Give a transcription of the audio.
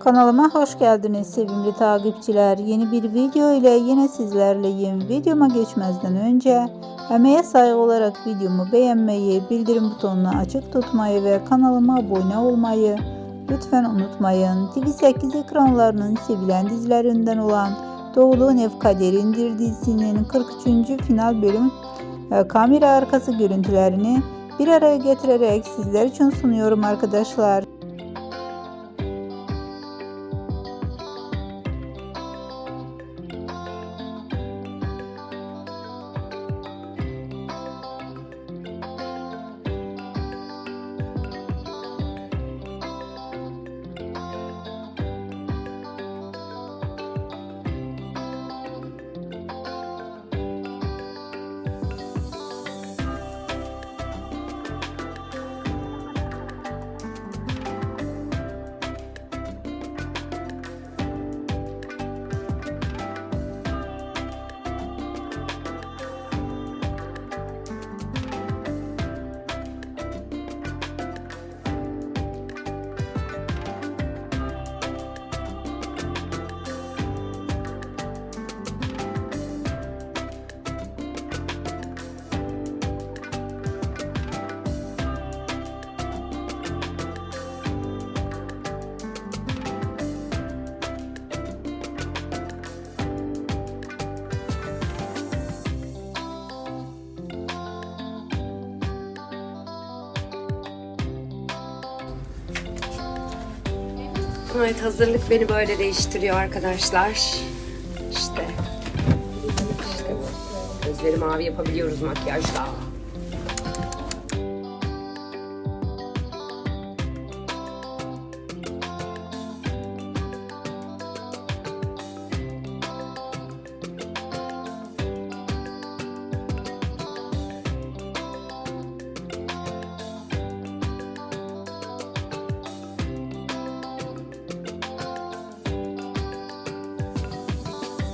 Kanalıma hoş geldiniz sevimli takipçiler. Yeni bir video ile yine sizlerleyim. Videoma geçmezden önce emeğe saygı olarak videomu beğenmeyi, bildirim butonunu açık tutmayı ve kanalıma abone olmayı lütfen unutmayın. TV8 ekranlarının sevilen dizilerinden olan Doğulu Ev Kaderindir dizisinin 43. final bölüm e, kamera arkası görüntülerini bir araya getirerek sizler için sunuyorum arkadaşlar. Evet hazırlık beni böyle değiştiriyor arkadaşlar. İşte. İşte. Gözleri mavi yapabiliyoruz makyajla.